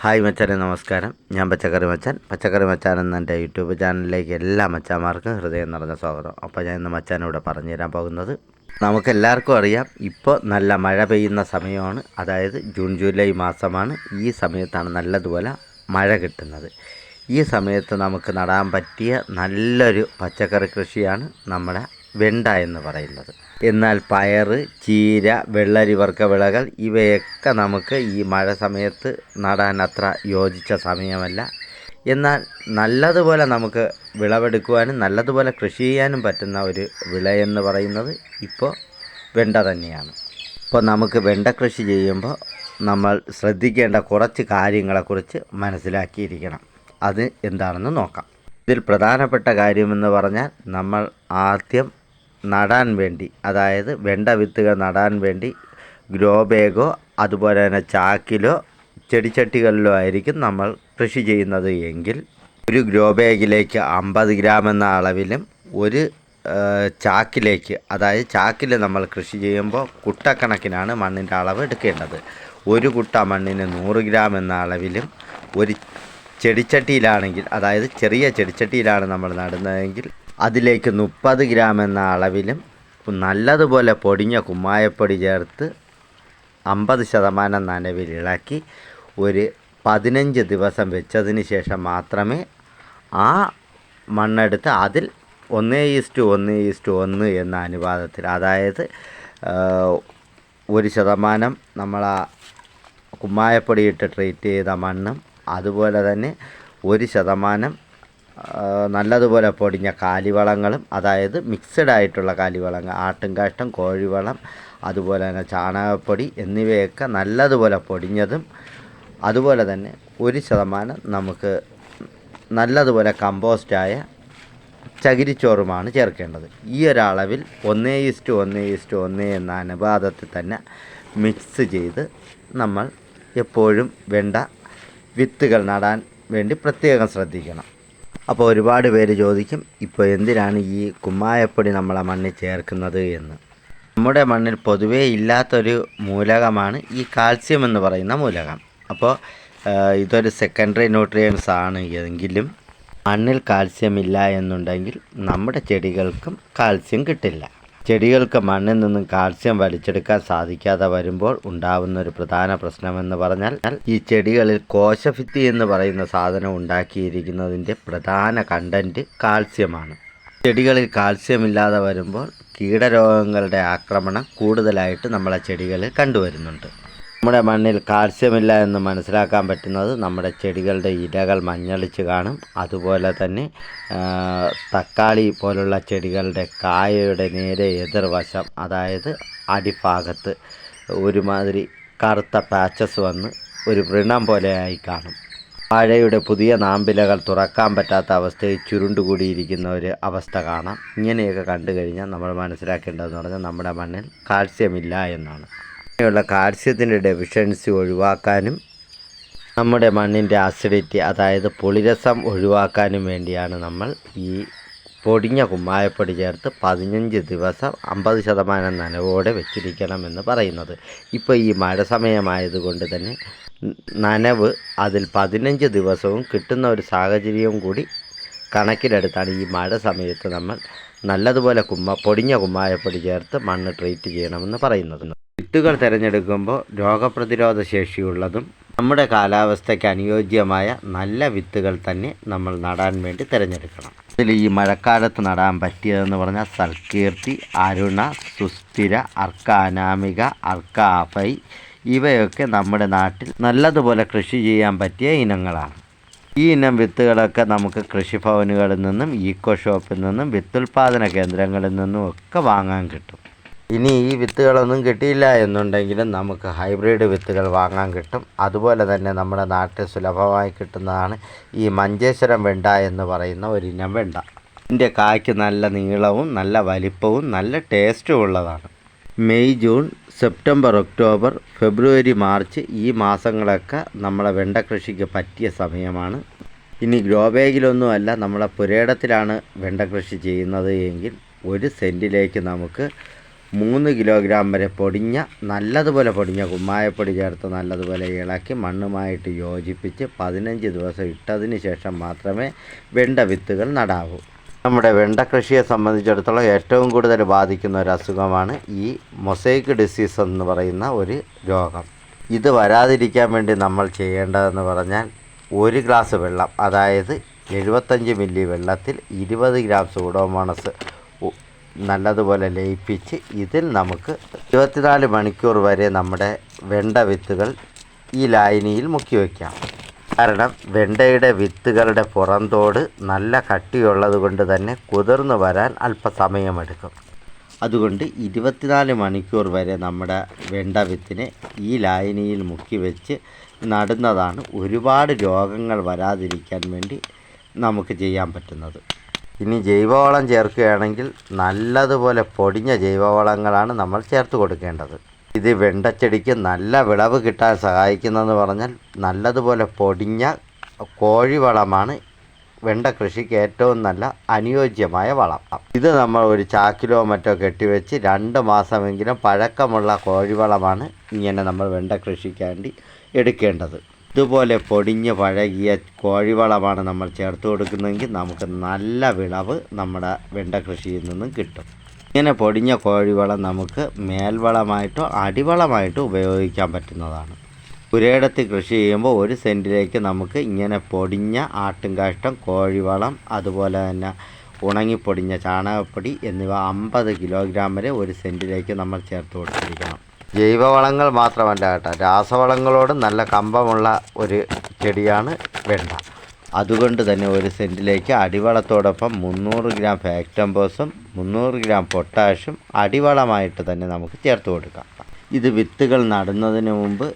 Hi മച്ചാനെ നമസ്കാരം. ഞാൻ പച്ചക്കറി മച്ചാൻ. പച്ചക്കറി മച്ചാൻ എന്ന എന്റെ യൂട്യൂബ് ചാനലിലേക്ക് എല്ലാ മച്ചാന്മാർക്കും ഹൃദയം നിറഞ്ഞ സ്വാഗതം. അപ്പോൾ ഞാൻ ഇന്ന് മച്ചാനിവിടെ പറഞ്ഞു തരാൻ പോകുന്നത്. നമുക്കെല്ലാവർക്കും അറിയാം ഇപ്പോൾ നല്ല മഴ പെയ്യുന്ന സമയമാണ്. അതായത് ജൂൺ ജൂലൈ മാസമാണ്. ഈ സമയത്താണ് നല്ലതുപോലെ മഴ കിട്ടുന്നത്. ഈ സമയത്ത് നമുക്ക് നടാൻ പറ്റിയ നല്ലൊരു പച്ചക്കറി കൃഷിയാണ് നമ്മുടെ വെണ്ട എന്ന് പറയുന്നത്. എന്നാൽ പയർ ചീര വെള്ളരി വർഗ വിളകൾ ഇവയൊക്കെ നമുക്ക് ഈ മഴ സമയത്ത് നടാൻ അത്ര യോജിച്ച സമയമല്ല. എന്നാൽ നല്ലതുപോലെ നമുക്ക് വിളവെടുക്കുവാനും നല്ലതുപോലെ കൃഷി ചെയ്യാനും പറ്റുന്ന ഒരു വിള എന്ന് പറയുന്നത് ഇപ്പോൾ വെണ്ട തന്നെയാണ്. ഇപ്പോൾ നമുക്ക് വെണ്ട കൃഷി ചെയ്യുമ്പോൾ നമ്മൾ ശ്രദ്ധിക്കേണ്ട കുറച്ച് കാര്യങ്ങളെക്കുറിച്ച് മനസ്സിലാക്കിയിരിക്കണം. അത് എന്താണെന്ന് നോക്കാം. ഇതിൽ പ്രധാനപ്പെട്ട കാര്യമെന്ന് പറഞ്ഞാൽ നമ്മൾ ആദ്യം നടാൻ വേണ്ടി അതായത് വെണ്ട വിത്തുകൾ നടാൻ വേണ്ടി ഗ്രോ ബാഗോ അതുപോലെ തന്നെ ചാക്കിലോ ചെടിച്ചട്ടികളിലോ ആയിരിക്കും നമ്മൾ കൃഷി ചെയ്യുന്നത് എങ്കിൽ ഒരു ഗ്രോ ബാഗിലേക്ക് അമ്പത് ഗ്രാം എന്ന അളവിലും ഒരു ചാക്കിലേക്ക് അതായത് ചാക്കിൽ നമ്മൾ കൃഷി ചെയ്യുമ്പോൾ കുട്ടക്കണക്കിനാണ് മണ്ണിന്റെ അളവ് എടുക്കേണ്ടത്. ഒരു കുട്ട മണ്ണിന് നൂറ് ഗ്രാം എന്ന അളവിലും ഒരു ചെടിച്ചട്ടിയിലാണെങ്കിൽ അതായത് ചെറിയ ചെടിച്ചട്ടിയിലാണ് നമ്മൾ നടുന്നതെങ്കിൽ അതിലേക്ക് മുപ്പത് ഗ്രാം എന്ന അളവിലും നല്ലതുപോലെ പൊടിഞ്ഞ കുമ്മായപ്പൊടി ചേർത്ത് അമ്പത് ശതമാനം നനവിൽ ഇളക്കി ഒരു പതിനഞ്ച് ദിവസം വെച്ചതിന് ശേഷം മാത്രമേ ആ മണ്ണെടുത്ത് അതിൽ ഒന്ന് ഈസ്റ്റ് ഒന്ന് ഈസ്റ്റ് ഒന്ന് എന്ന അനുപാതത്തിൽ അതായത് ഒരു ശതമാനം നമ്മൾ ആ കുമ്മായപ്പൊടി ഇട്ട് ട്രീറ്റ് ചെയ്ത മണ്ണും അതുപോലെ തന്നെ ഒരു ശതമാനം നല്ലതുപോലെ പൊടിഞ്ഞ കാലിവളങ്ങളും അതായത് മിക്സഡ് ആയിട്ടുള്ള കാലിവളങ്ങൾ ആട്ടുംകാഷ്ടം കോഴിവളം അതുപോലെ തന്നെ ചാണകപ്പൊടി എന്നിവയൊക്കെ നല്ലതുപോലെ പൊടിഞ്ഞതും അതുപോലെ തന്നെ ഒരു ശതമാനം നമുക്ക് നല്ലതുപോലെ കമ്പോസ്റ്റായ ചകിരിച്ചോറുമാണ് ചേർക്കേണ്ടത്. ഈ ഒരളവിൽ ഒന്നേ ഇസ്റ്റു ഒന്നേ ഇസ്റ്റു ഒന്നേ എന്ന അനുപാതത്തിൽ തന്നെ മിക്സ് ചെയ്ത് നമ്മൾ എപ്പോഴും വേണ്ട വിത്തുകൾ നടാൻ വേണ്ടി പ്രത്യേകം ശ്രദ്ധിക്കണം. അപ്പോൾ ഒരുപാട് പേര് ചോദിക്കും ഇപ്പോൾ എന്തിനാണ് ഈ കുമ്മായപ്പൊടി നമ്മളെ മണ്ണിൽ ചേർക്കുന്നത് എന്ന്. നമ്മുടെ മണ്ണിൽ പൊതുവേ ഇല്ലാത്തൊരു മൂലകമാണ് ഈ കാൽസ്യം എന്ന് പറയുന്ന മൂലകം. അപ്പോൾ ഇതൊരു സെക്കൻഡറി ന്യൂട്രിയൻസ് ആണ് എങ്കിലും മണ്ണിൽ കാൽസ്യം ഇല്ല എന്നുണ്ടെങ്കിൽ നമ്മുടെ ചെടികൾക്കും കാൽസ്യം കിട്ടില്ല. ചെടികൾക്ക് മണ്ണിൽ നിന്നും കാൽസ്യം വലിച്ചെടുക്കാൻ സാധിക്കാതെ വരുമ്പോൾ ഉണ്ടാവുന്ന ഒരു പ്രധാന പ്രശ്നമെന്ന് പറഞ്ഞാൽ ഈ ചെടികളിൽ കോശഭിത്തി എന്ന് പറയുന്ന സാധനം ഉണ്ടാക്കിയിരിക്കുന്നതിന്റെ പ്രധാന കണ്ടന്റ് കാൽസ്യമാണ്. ചെടികളിൽ കാൽസ്യം ഇല്ലാതെ വരുമ്പോൾ കീടരോഗങ്ങളുടെ ആക്രമണം കൂടുതലായിട്ട് നമ്മളെ ചെടികളിൽ കണ്ടുവരുന്നുണ്ട്. നമ്മുടെ മണ്ണിൽ കാൽസ്യമില്ല എന്ന് മനസ്സിലാക്കാൻ പറ്റുന്നത് നമ്മുടെ ചെടികളുടെ ഇലകൾ മഞ്ഞളിച്ച് കാണും. അതുപോലെ തന്നെ തക്കാളി പോലുള്ള ചെടികളുടെ കായയുടെ നേരെ എതിർവശം അതായത് അടിഭാഗത്ത് ഒരുമാതിരി കറുത്ത പാച്ചസ് വന്ന് ഒരു വൃണം പോലെയായി കാണും. വാഴയുടെ പുതിയ നാമ്പിലകൾ തുറക്കാൻ പറ്റാത്ത അവസ്ഥയിൽ ചുരുണ്ടുകൂടിയിരിക്കുന്ന ഒരു അവസ്ഥ കാണാം. ഇങ്ങനെയൊക്കെ കണ്ടു കഴിഞ്ഞാൽ നമ്മൾ മനസ്സിലാക്കേണ്ടതെന്ന് പറഞ്ഞാൽ നമ്മുടെ മണ്ണിൽ കാൽസ്യമില്ല എന്നാണ്. ഇങ്ങനെയുള്ള കാൽസ്യത്തിന്റെ ഡെഫിഷ്യൻസി ഒഴിവാക്കാനും നമ്മുടെ മണ്ണിന്റെ ആസിഡിറ്റി അതായത് പുളിരസം ഒഴിവാക്കാനും വേണ്ടിയാണ് നമ്മൾ ഈ പൊടിഞ്ഞ കുമ്മായപ്പൊടി ചേർത്ത് പതിനഞ്ച് ദിവസം അമ്പത് ശതമാനം നനവോടെ വെച്ചിരിക്കണം എന്ന് പറയുന്നത്. ഇപ്പോൾ ഈ മഴ സമയമായതുകൊണ്ട് തന്നെ നനവ് അതിൽ പതിനഞ്ച് ദിവസവും കിട്ടുന്ന ഒരു സാഹചര്യവും കൂടി കണക്കിലെടുത്താണ് ഈ മഴ സമയത്ത് നമ്മൾ നല്ലതുപോലെ കുമ്മ പൊടിഞ്ഞ കുമ്മായപ്പൊടി ചേർത്ത് മണ്ണ് ട്രീറ്റ് ചെയ്യണമെന്ന് പറയുന്നത്. വിത്തുകൾ തിരഞ്ഞെടുക്കുമ്പോൾ രോഗപ്രതിരോധ ശേഷിയുള്ളതും നമ്മുടെ കാലാവസ്ഥയ്ക്ക് അനുയോജ്യമായ നല്ല വിത്തുകൾ തന്നെ നമ്മൾ നടാൻ വേണ്ടി തിരഞ്ഞെടുക്കണം. അതിൽ ഈ മഴക്കാലത്ത് നടാൻ പറ്റിയതെന്ന് പറഞ്ഞാൽ സൽകീർത്തി അരുണ സുസ്ഥിര അർക്ക അനാമിക അർക്ക അഫൈ ഇവയൊക്കെ നമ്മുടെ നാട്ടിൽ നല്ലതുപോലെ കൃഷി ചെയ്യാൻ പറ്റിയ ഇനങ്ങളാണ്. ഈ ഇനം വിത്തുകളൊക്കെ നമുക്ക് കൃഷിഭവനുകളിൽ നിന്നും ഈക്കോ ഷോപ്പിൽ നിന്നും വിത്തുൽപാദന കേന്ദ്രങ്ങളിൽ നിന്നും ഒക്കെ വാങ്ങാൻ കിട്ടും. ഇനി ഈ വിത്തുകളൊന്നും കിട്ടിയില്ല എന്നുണ്ടെങ്കിലും നമുക്ക് ഹൈബ്രിഡ് വിത്തുകൾ വാങ്ങാൻ കിട്ടും. അതുപോലെ തന്നെ നമ്മുടെ നാട്ടിൽ സുലഭമായി കിട്ടുന്നതാണ് ഈ മഞ്ചേശ്വരം വെണ്ട എന്ന് പറയുന്ന ഒരിനം വെണ്ട. ഇതിന്റെ കായ്ക്ക് നല്ല നീളവും നല്ല വലിപ്പവും നല്ല ടേസ്റ്റും ഉള്ളതാണ്. May June September October February March ഈ മാസങ്ങളൊക്കെ നമ്മളെ വെണ്ട കൃഷിക്ക് പറ്റിയ സമയമാണ്. ഇനി ഗ്രോ ബാഗിലൊന്നുമല്ല നമ്മളെ പുരയിടത്തിലാണ് വെണ്ട കൃഷി ചെയ്യുന്നത് എങ്കിൽ ഒരു സെന്റിലേക്ക് നമുക്ക് മൂന്ന് കിലോഗ്രാം വരെ പൊടിഞ്ഞ നല്ലതുപോലെ പൊടിഞ്ഞ കുമ്മായപ്പൊടി ചേർത്ത് നല്ലതുപോലെ ഇളക്കി മണ്ണുമായിട്ട് യോജിപ്പിച്ച് പതിനഞ്ച് ദിവസം ഇട്ടതിന് ശേഷം മാത്രമേ വെണ്ട വിത്തുകൾ നടാവൂ. നമ്മുടെ വെണ്ട കൃഷിയെ സംബന്ധിച്ചിടത്തോളം ഏറ്റവും കൂടുതൽ ബാധിക്കുന്ന ഒരു അസുഖമാണ് ഈ മൊസൈക്ക് ഡിസീസ് എന്ന് പറയുന്ന ഒരു രോഗം. ഇത് വരാതിരിക്കാൻ വേണ്ടി നമ്മൾ ചെയ്യേണ്ടതെന്ന് പറഞ്ഞാൽ ഒരു ഗ്ലാസ് വെള്ളം അതായത് എഴുപത്തഞ്ച് മില്ലി വെള്ളത്തിൽ ഇരുപത് ഗ്രാം സൂഡോമോണസ് നല്ലതുപോലെ ലയിപ്പിച്ച് ഇതിൽ നമുക്ക് ഇരുപത്തിനാല് മണിക്കൂർ വരെ നമ്മുടെ വെണ്ട വിത്തുകൾ ഈ ലായനിയിൽ മുക്കി വയ്ക്കാം. കാരണം വെണ്ടയുടെ വിത്തുകളുടെ പുറന്തോട് നല്ല കട്ടിയുള്ളത് കൊണ്ട് തന്നെ കുതിർന്നു വരാൻ അല്പസമയമെടുക്കും. അതുകൊണ്ട് ഇരുപത്തിനാല് മണിക്കൂർ വരെ നമ്മുടെ വെണ്ട വിത്തിനെ ഈ ലായനിയിൽ മുക്കി വെച്ച് നടുന്നതാണ് ഒരുപാട് രോഗങ്ങൾ വരാതിരിക്കാൻ വേണ്ടി നമുക്ക് ചെയ്യാൻ പറ്റുന്നത്. ഇനി ജൈവവളം ചേർക്കുകയാണെങ്കിൽ നല്ലതുപോലെ പൊടിഞ്ഞ ജൈവവളങ്ങളാണ് നമ്മൾ ചേർത്ത് കൊടുക്കേണ്ടത്. ഇത് വെണ്ടച്ചെടിക്ക് നല്ല വിളവ് കിട്ടാൻ സഹായിക്കുന്നതെന്ന് പറഞ്ഞാൽ നല്ലതുപോലെ പൊടിഞ്ഞ കോഴിവളമാണ് വെണ്ട കൃഷിക്ക് ഏറ്റവും നല്ല അനുയോജ്യമായ വളം. ഇത് നമ്മൾ ഒരു ചാക്കിലോ മറ്റോ കെട്ടിവെച്ച് രണ്ട് മാസമെങ്കിലും പഴക്കമുള്ള കോഴിവളമാണ് ഇങ്ങനെ നമ്മൾ വെണ്ട കൃഷിക്കാണ്ടി എടുക്കേണ്ടത്. ഇതുപോലെ പൊടിഞ്ഞ് പഴകിയ കോഴിവളമാണ് നമ്മൾ ചേർത്ത് കൊടുക്കുന്നതെങ്കിൽ നമുക്ക് നല്ല വിളവ് നമ്മുടെ വെണ്ട കൃഷിയിൽ നിന്നും കിട്ടും. ഇങ്ങനെ പൊടിഞ്ഞ കോഴിവളം നമുക്ക് മേൽവളമായിട്ടോ അടിവളമായിട്ടോ ഉപയോഗിക്കാൻ പറ്റുന്നതാണ്. പുരയിടത്ത് കൃഷി ചെയ്യുമ്പോൾ ഒരു സെന്റിലേക്ക് നമുക്ക് ഇങ്ങനെ പൊടിഞ്ഞ ആട്ടുംകാഷ്ടം കോഴിവളം അതുപോലെ തന്നെ ഉണങ്ങിപ്പൊടിഞ്ഞ ചാണകപ്പൊടി എന്നിവ അമ്പത് കിലോഗ്രാം വരെ ഒരു സെന്റിലേക്ക് നമ്മൾ ചേർത്ത് കൊടുത്തിരിക്കണം. ജൈവവളങ്ങൾ മാത്രമല്ല കേട്ടോ. രാസവളങ്ങളോട് നല്ല കമ്പമുള്ള ഒരു ചെടിയാണ് വെണ്ട. അതുകൊണ്ട് തന്നെ ഒരു സെന്റിലേക്ക് അടിവളത്തോടൊപ്പം മുന്നൂറ് ഗ്രാം ഫാക്ടംബോസും മുന്നൂറ് ഗ്രാം പൊട്ടാഷും അടിവളമായിട്ട് തന്നെ നമുക്ക് ചേർത്ത് കൊടുക്കാം. ഇത് വിത്തുകൾ നടുന്നതിന് മുമ്പ്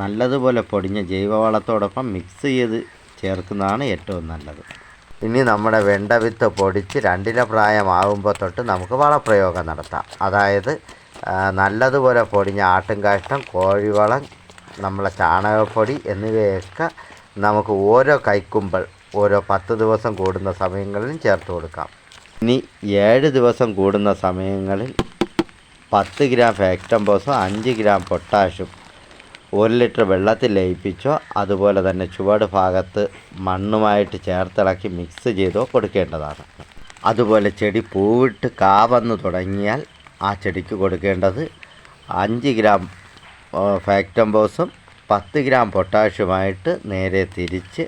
നല്ലതുപോലെ പൊടിഞ്ഞ ജൈവവളത്തോടൊപ്പം മിക്സ് ചെയ്ത് ചേർക്കുന്നതാണ് ഏറ്റവും നല്ലത്. ഇനി നമ്മുടെ വെണ്ട വിത്ത് പൊടിച്ച് രണ്ടില പ്രായമാകുമ്പോൾ തൊട്ട് നമുക്ക് വളപ്രയോഗം നടത്താം. അതായത് നല്ലതുപോലെ പൊടിഞ്ഞ ആട്ടുംകാഷ്ടം കോഴിവളം നമ്മളെ ചാണകപ്പൊടി എന്നിവയൊക്കെ നമുക്ക് ഓരോ കൈക്കുമ്പൾ ഓരോ പത്ത് ദിവസം കൂടുന്ന സമയങ്ങളിലും ചേർത്ത് കൊടുക്കാം. ഇനി ഏഴ് ദിവസം കൂടുന്ന സമയങ്ങളിൽ പത്ത് ഗ്രാം ഫാക്ടംബോസും അഞ്ച് ഗ്രാം പൊട്ടാഷും ഒരു ലിറ്റർ വെള്ളത്തിൽ ലയിപ്പിച്ചോ അതുപോലെ തന്നെ ചുവട് ഭാഗത്ത് മണ്ണുമായിട്ട് ചേർത്തിളക്കി മിക്സ് ചെയ്തോ കൊടുക്കേണ്ടതാണ്. അതുപോലെ ചെടി പൂവിട്ട് കാവന്ന് തുടങ്ങിയാൽ ആ ചെടിക്ക് കൊടുക്കേണ്ടത് അഞ്ച് ഗ്രാം ഫാക്ടംബോസും പത്ത് ഗ്രാം പൊട്ടാഷ്യമായിട്ട് നേരെ തിരിച്ച്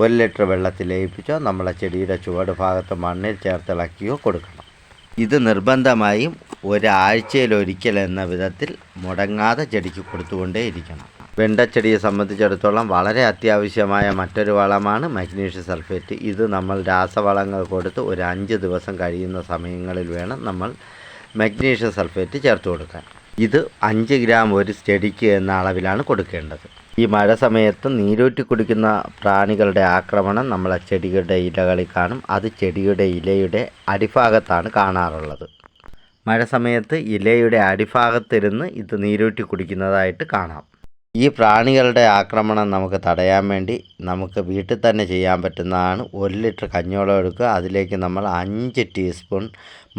ഒരു ലിറ്റർ വെള്ളത്തിൽ ലയിപ്പിച്ചോ നമ്മളെ ചെടിയുടെ ചുവട് ഭാഗത്ത് മണ്ണിൽ ചേർത്തിളക്കിയോ കൊടുക്കണം. ഇത് നിർബന്ധമായും ഒരാഴ്ചയിലൊരിക്കൽ എന്ന വിധത്തിൽ മുടങ്ങാതെ ചെടിക്ക് കൊടുത്തുകൊണ്ടേ ഇരിക്കണം വെണ്ടച്ചെടിയെ സംബന്ധിച്ചിടത്തോളം വളരെ അത്യാവശ്യമായ മറ്റൊരു വളമാണ് മഗ്നീഷ്യം സൾഫേറ്റ്. ഇത് നമ്മൾ രാസവളങ്ങൾ കൊടുത്ത് ഒരു അഞ്ച് ദിവസം കഴിയുന്ന സമയങ്ങളിൽ വേണം നമ്മൾ മഗ്നീഷ്യം സൾഫേറ്റ് ചേർത്ത് കൊടുക്കാൻ. ഇത് അഞ്ച് ഗ്രാം ഒരു സ്റ്റഡിക്ക് എന്ന അളവിലാണ് കൊടുക്കേണ്ടത്. ഈ മഴ സമയത്ത് നീരൂറ്റി കുടിക്കുന്ന പ്രാണികളുടെ ആക്രമണം നമ്മളെ ചെടിയുടെ ഇലകളിൽ കാണും. അത് ചെടിയുടെ ഇലയുടെ അടിഭാഗത്താണ് കാണാറുള്ളത്. മഴ സമയത്ത് ഇലയുടെ അടിഭാഗത്തിരുന്ന് ഇത് നീരൂറ്റി കുടിക്കുന്നതായിട്ട് കാണാം. ഈ പ്രാണികളുടെ ആക്രമണം നമുക്ക് തടയാൻ വേണ്ടി നമുക്ക് വീട്ടിൽ തന്നെ ചെയ്യാൻ പറ്റുന്നതാണ്. ഒരു ലിറ്റർ കഞ്ഞോളം എടുക്കുക. അതിലേക്ക് നമ്മൾ അഞ്ച് ടീസ്പൂൺ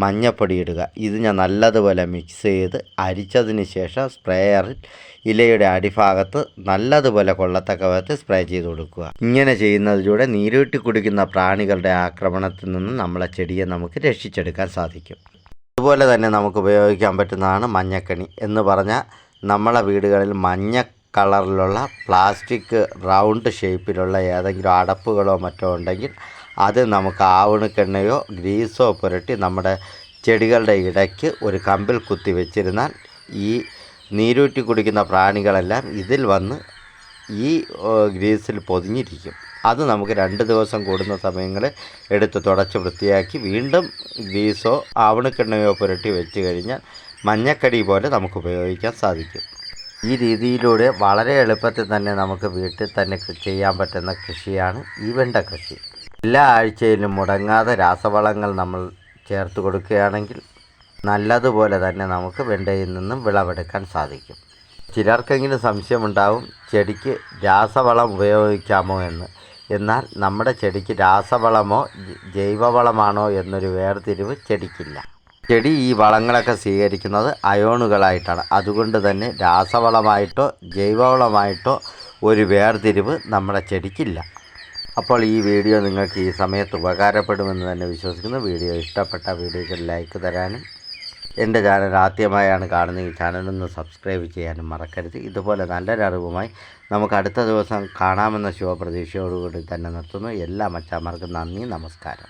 മഞ്ഞപ്പൊടി ഇടുക. ഇത് ഞാൻ നല്ലതുപോലെ മിക്സ് ചെയ്ത് അരിച്ചതിന് ശേഷം സ്പ്രേയറിൽ ഇലയുടെ അടിഭാഗത്ത് നല്ലതുപോലെ കൊള്ളത്തക്ക വിധത്തിൽ സ്പ്രേ ചെയ്ത് കൊടുക്കുക. ഇങ്ങനെ ചെയ്യുന്നതിലൂടെ നീരൂറ്റി കുടിക്കുന്ന പ്രാണികളുടെ ആക്രമണത്തിൽ നിന്ന് നമ്മളെ ചെടിയെ നമുക്ക് രക്ഷിച്ചെടുക്കാൻ സാധിക്കും. അതുപോലെ തന്നെ നമുക്ക് ഉപയോഗിക്കാൻ പറ്റുന്നതാണ് മഞ്ഞക്കണി എന്ന് പറഞ്ഞാൽ നമ്മളെ വീടുകളിൽ മഞ്ഞ കളറിലുള്ള പ്ലാസ്റ്റിക് റൗണ്ട് ഷേപ്പിലുള്ള ഏതെങ്കിലും അടപ്പുകളോ മറ്റോ ഉണ്ടെങ്കിൽ അത് നമുക്ക് ആവണക്കെണ്ണയോ ഗ്രീസോ പുരട്ടി നമ്മുടെ ചെടികളുടെ ഇടയ്ക്ക് ഒരു കമ്പിൽ കുത്തി വെച്ചിരുന്നാൽ ഈ നീരൂറ്റി കുടിക്കുന്ന പ്രാണികളെല്ലാം ഇതിൽ വന്ന് ഈ ഗ്രീസിൽ പൊതിഞ്ഞിരിക്കും. അത് നമുക്ക് രണ്ട് ദിവസം കൂടുന്ന സമയങ്ങളിൽ എടുത്ത് തുടച്ച് വൃത്തിയാക്കി വീണ്ടും ഗ്രീസോ ആവണക്കെണ്ണയോ പുരട്ടി വെച്ച് കഴിഞ്ഞാൽ മഞ്ഞക്കടി പോലെ നമുക്ക് ഉപയോഗിക്കാൻ സാധിക്കും. ഈ രീതിയിലൂടെ വളരെ എളുപ്പത്തിൽ തന്നെ നമുക്ക് വീട്ടിൽ തന്നെ ചെയ്യാൻ പറ്റുന്ന കൃഷിയാണ് ഈ വെണ്ട കൃഷി. എല്ലാ ആഴ്ചയിലും മുടങ്ങാതെ രാസവളങ്ങൾ നമ്മൾ ചേർത്ത് കൊടുക്കുകയാണെങ്കിൽ നല്ലതുപോലെ തന്നെ നമുക്ക് വെണ്ടയിൽ നിന്നും വിളവെടുക്കാൻ സാധിക്കും. ചിലർക്കെങ്കിലും സംശയമുണ്ടാവും ചെടിക്ക് രാസവളം ഉപയോഗിക്കാമോ എന്ന്. എന്നാൽ നമ്മുടെ ചെടിക്ക് രാസവളമോ ജൈവവളമാണോ എന്നൊരു വേർതിരിവ് ചെടിക്കില്ല. ചെടി ഈ വളങ്ങളൊക്കെ സ്വീകരിക്കുന്നത് അയോണുകളായിട്ടാണ്. അതുകൊണ്ട് തന്നെ രാസവളമായിട്ടോ ജൈവവളമായിട്ടോ ഒരു വേർതിരിവ് നമ്മുടെ ചെടിക്കില്ല. അപ്പോൾ ഈ വീഡിയോ നിങ്ങൾക്ക് ഈ സമയത്ത് ഉപകാരപ്പെടുമെന്ന് തന്നെ വിശ്വസിക്കുന്നു. വീഡിയോ ഇഷ്ടപ്പെട്ട വീഡിയോയ്ക്ക് ലൈക്ക് തരാനും എന്റെ ചാനൽ ആദ്യമായാണ് കാണുന്നത് ഈ ചാനലൊന്ന് സബ്സ്ക്രൈബ് ചെയ്യാനും മറക്കരുത്. ഇതുപോലെ നല്ലൊരു അറിവുമായി നമുക്ക് അടുത്ത ദിവസം കാണാമെന്ന ശുഭപ്രതീക്ഷയോടുകൂടി തന്നെ നിർത്തുന്നു. എല്ലാ മച്ചാമാർക്കും നന്ദി നമസ്കാരം.